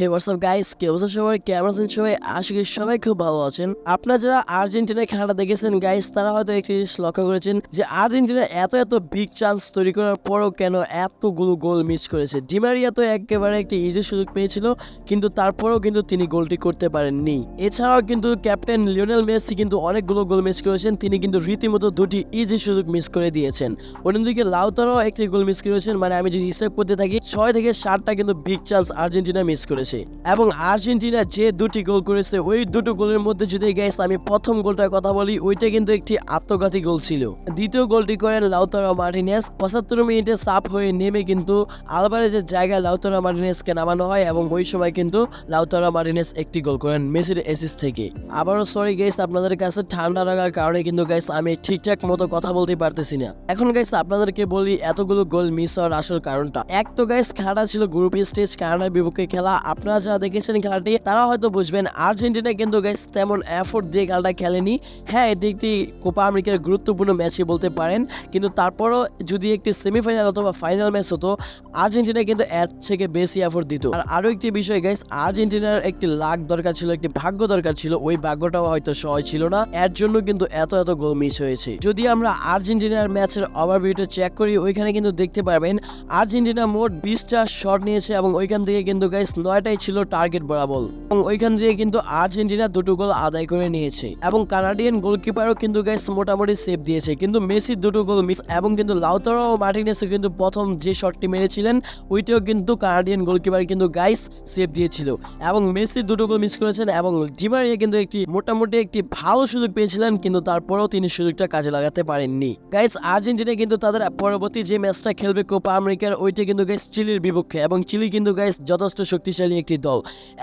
হে WhatsApp guys কে অবস্থা সবাই? কেমন আছেন সবাই? আশা করি সবাই খুব ভালো আছেন। আপনারা যারা আর্জেন্টিনার খেলাটা দেখেছেন গাইস তারা হয়তো একটি জিনিস লক্ষ্য করেছেন যে আর্জেন্টিনা এত এত বিগ চান্স তৈরি করার পরও কেন এতগুলো গোল মিস করেছে। ডিমারিয়া তো একেবারে একটি ইজি সুযোগ পেয়েছিল, কিন্তু তারপরেও কিন্তু তিনি গোলটি করতে পারেননি। এছাড়াও কিন্তু ক্যাপ্টেন লিওনেল মেসি কিন্তু অনেকগুলো গোল মিস করেছেন, তিনি কিন্তু রীতিমতো দুটি ইজি সুযোগ মিস করে দিয়েছেন। অন্যদিকে লাউতারও একটি গোল মিস করেছেন মানে আমি যদি হিসাব করতে থাকি, ছয় থেকে সাতটা কিন্তু বিগ চান্স আর্জেন্টিনা মিস করেছে। এবং আর্জেন্টিনা যে দুটি গোল করেছে, ওই দুটো গোলের মধ্যে যদি গ্যাস আমি প্রথম গোলটার কথা বলি, ওইটা কিন্তু একটি আত্মঘাতী গোল ছিল। দ্বিতীয় গোলটি করেন লাউতারো মার্টিনেস। পঁচাত্তর মিনিটে সাপ হয়ে নেমে কিন্তু আলবারেজের জায়গায় লাউতারো মার্টিনেসকে নামানো হয় এবং ওই সময় কিন্তু লাউতারো মার্টিনেস একটি গোল করেন মেসির এসিস থেকে। আবারও সরি গাইস আপনাদের কাছে ঠান্ডা লাগার কারণে কিন্তু গাইস আমি ঠিকঠাক মতো কথা বলতে পারতেছি না। এখন গাইস আপনাদেরকে বলি, এতগুলো গোল মিস হওয়ার আসল কারণটা। এক তো গাইস খেলাটা ছিল গ্রুপ স্টেজ কানাডার বিপক্ষে খেলা। আপনারা যারা দেখেছেন খেলাটি, তারা হয়তো বুঝবেন আর্জেন্টিনা কিন্তু গাইস তেমন এফোর্ট দিয়ে খেলাটা খেলেনি। হ্যাঁ এটি একটি কোপা আমেরিকার গুরুত্বপূর্ণ ম্যাচই বলতে পারেন, কিন্তু তারপরও যদি একটি সেমিফাইনাল অথবা ফাইনাল ম্যাচ হতো, আর্জেন্টিনা কিন্তু এর থেকে বেশি এফোর্ট দিত। আর আরও একটি বিষয় গাইস আর্জেন্টিনার একটি লাখ দরকার ছিল, একটি ভাগ্য দরকার ছিল, ওই ভাগ্যটাও হয়তো সহজ ছিল না। এর জন্য কিন্তু এত এত গোল মিস হয়েছে। যদি আমরা আর্জেন্টিনার ম্যাচের ওভারভিউটা চেক করি, ওইখানে কিন্তু দেখতে পারবেন, আর্জেন্টিনা মোট বিশটা শট নিয়েছে এবং ওইখান থেকে কিন্তু গাইস নয়টাই ছিল টার্গেট বরাবর। এবং ওইখান থেকে কিন্তু আর্জেন্টিনা দুটো গোল আদায় করে নিয়েছে। এবং কানাডিয়ান গোলকিপারও কিন্তু গাইস মোটামুটি সেভ দিয়েছে। কিন্তু মেসি দুটো গোল মিস এবং কিন্তু লাউতারো মার্টিনেসও কিন্তু প্রথম যে শটটি মেরেছিলেন, ওইটাও কিন্তু কানাডিয়ান গোলকিপার কিন্তু গাইস সেভ দিয়েছিল। এবং মেসি দুটো গোল মিস করেছেন এবং ডিমারিয়া কিন্তু একটি মোটামুটি একটি ভালো সুযোগ পেয়েছিলেন, কিন্তু তারপরেও তিনি সুযোগটা কাজে লাগাতে পারেননি। গাইস আর্জেন্টিনা কিন্তু তাদের পরবর্তী যে ম্যাচটা খেলবে কোপা আমেরিকার ওইটা কিন্তু গাইস চিলির বিপক্ষে। এবং চিলি কিন্তু গাইস যথেষ্ট শক্তিশালী একটি দল।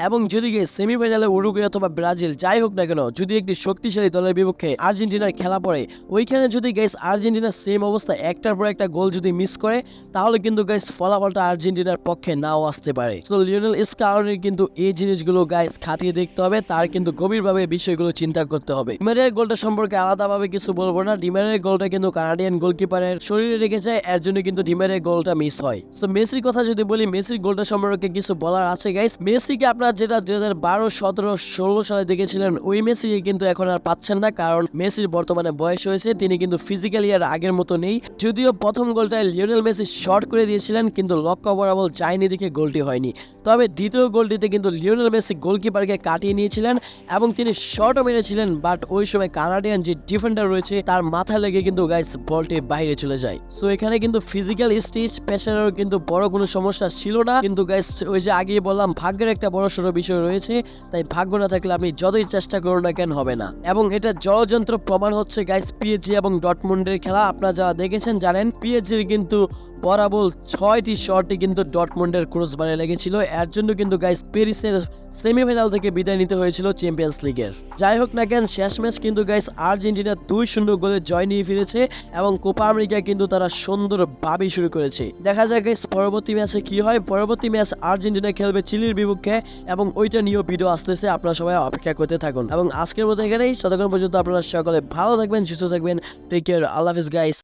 এবং যদি সেমিফাইনালে উরুগুয়ে অথবা ব্রাজিল যাই হোক না কেন, যদি একটি শক্তিশালী দলের বিপক্ষে আর্জেন্টিনার খেলা পড়ে, ওইখানে যদি গাইস আর্জেন্টিনার সেম অবস্থা, একটার পর একটা গোল যদি মিস করে, তাহলে কিন্তু গাইস ফলাফলটা আর্জেন্টিনার পক্ষে নাও আসতে পারে। তো লিওনেল স্কাউনের কিন্তু এই জিনিসগুলো গাইস খাতিয়ে দেখতে হবে, তার কিন্তু গভীরভাবে বিষয়গুলো চিন্তা করতে হবে। ডিমারের গোলটা সম্পর্কে আলাদাভাবে কিছু বলব না ডিমারের গোলটা কিন্তু কানাডিয়ান গোলকিপারের শরীরে রেখে যায় এর জন্য কিন্তু ডিমারের গোলটা মিস হয়। তো মেসির কথা যদি বলি মেসির গোলটা সম্পর্কে কিছু বলার আছে গাইস মেসিকে আপনারা যেটা দুই হাজার বারো, সতেরো, ষোলো সালে দেখেছিলেন, ওই মেসিকে কিন্তু এখন আর পাচ্ছেন না, কারণ মেসির বর্তমানে বয়স হয়েছে, তিনি কিন্তু ফিজিক্যালি আর আগের মতো নেই। যদিও প্রথম গোলটায় লিওনেল মেসি শর্ট করে দিয়েছিলেন, কিন্তু লক্ষ্য বরাবর যায়নি দেখে গোলটি হয়নি। তবে দ্বিতীয় গোলটিতে কিন্তু লিওনেল মেসি গোলকিপারকে কাটিয়ে নিয়েছিলেন, এবং তিনি শর্টও মেরেছিলেন বাট ওই সময় কানাডিয়ান যে ডিফেন্ডার রয়েছে, তার মাথা লেগে কিন্তু গাইস বলটি বাইরে চলে যায়। সো এখানে কিন্তু ফিজিক্যাল স্টেজ প্রেশারেরও কিন্তু বড় কোনো সমস্যা ছিল না, কিন্তু গাইস ওই যে আগেই বললাম ভাগ্যের একটা বড় সড়ো বিষয় রয়েছে, তাই ভাগ্য না থাকলে আপনি যতই চেষ্টা করুন না কেন হবে না। এবং এটা জলযন্ত্র প্রমাণ হচ্ছে গাইস পিএজি এবং ডটমুন্ডের খেলা। আপনারা যারা দেখেছেন জানেন পিএজির কিন্তু বরাবর ছয়টি শটই কিন্তু ডটমন্ডের ক্রস বারে লেগেছিল। এর জন্য কিন্তু গাইস প্যারিসের সেমিফাইনাল থেকে বিদায় নিতে হয়েছিল চ্যাম্পিয়ন্স লিগের যাই হোক না কেন, শেষ ম্যাচ কিন্তু গাইস আর্জেন্টিনা দুই শূন্য গোলে জয় নিয়ে ফিরেছে এবং কোপা আমেরিকা কিন্তু তারা সুন্দরভাবেই শুরু করেছে। দেখা যাক গাইস পরবর্তী ম্যাচে কি হয়। পরবর্তী ম্যাচ আর্জেন্টিনা খেলবে চিলির বিপক্ষে এবং ওইটা নিয়েও ভিডিও আসতেছে। আপনারা সবাই অপেক্ষা করতে থাকুন। এবং আজকের মতো এখানেই। ততক্ষণ পর্যন্ত আপনারা সকলে ভালো থাকবেন, সুস্থ থাকবেন। টেক কেয়ার আল্লাহ হাফিজ গাইস